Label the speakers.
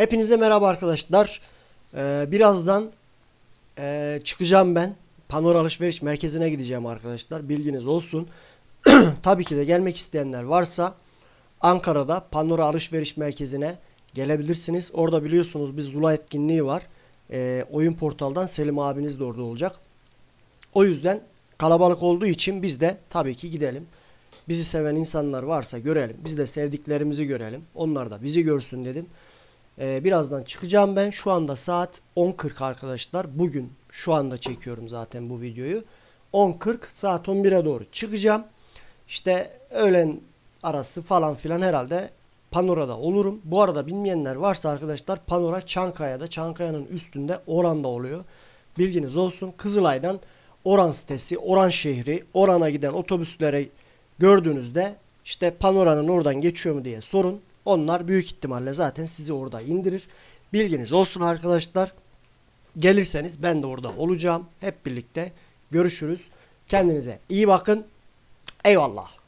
Speaker 1: Hepinize merhaba arkadaşlar. Ee, birazdan ee, çıkacağım ben. Panor Alışveriş Merkezi'ne gideceğim arkadaşlar. Bilginiz olsun. Tabii ki de gelmek isteyenler varsa Ankara'da Panora Alışveriş Merkezi'ne gelebilirsiniz. Orada biliyorsunuz bir Zula etkinliği var. Ee, oyun portaldan Selim abiniz de orada olacak. O yüzden kalabalık olduğu için biz de tabii ki gidelim. Bizi seven insanlar varsa görelim. Biz de sevdiklerimizi görelim. Onlar da bizi görsün dedim. Ee, birazdan çıkacağım ben. Şu anda saat 10.40 arkadaşlar. Bugün şu anda çekiyorum zaten bu videoyu. 10.40 saat 11'e doğru çıkacağım. İşte öğlen arası falan filan herhalde Panora'da olurum. Bu arada bilmeyenler varsa arkadaşlar Panora Çankaya'da. Çankaya'nın üstünde Oran'da oluyor. Bilginiz olsun. Kızılay'dan Oran sitesi, Oran şehri, Oran'a giden otobüslere gördüğünüzde işte Panora'nın oradan geçiyor mu diye sorun. Onlar büyük ihtimalle zaten sizi orada indirir. Bilginiz olsun arkadaşlar. Gelirseniz ben de orada olacağım. Hep birlikte görüşürüz. Kendinize iyi bakın. Eyvallah.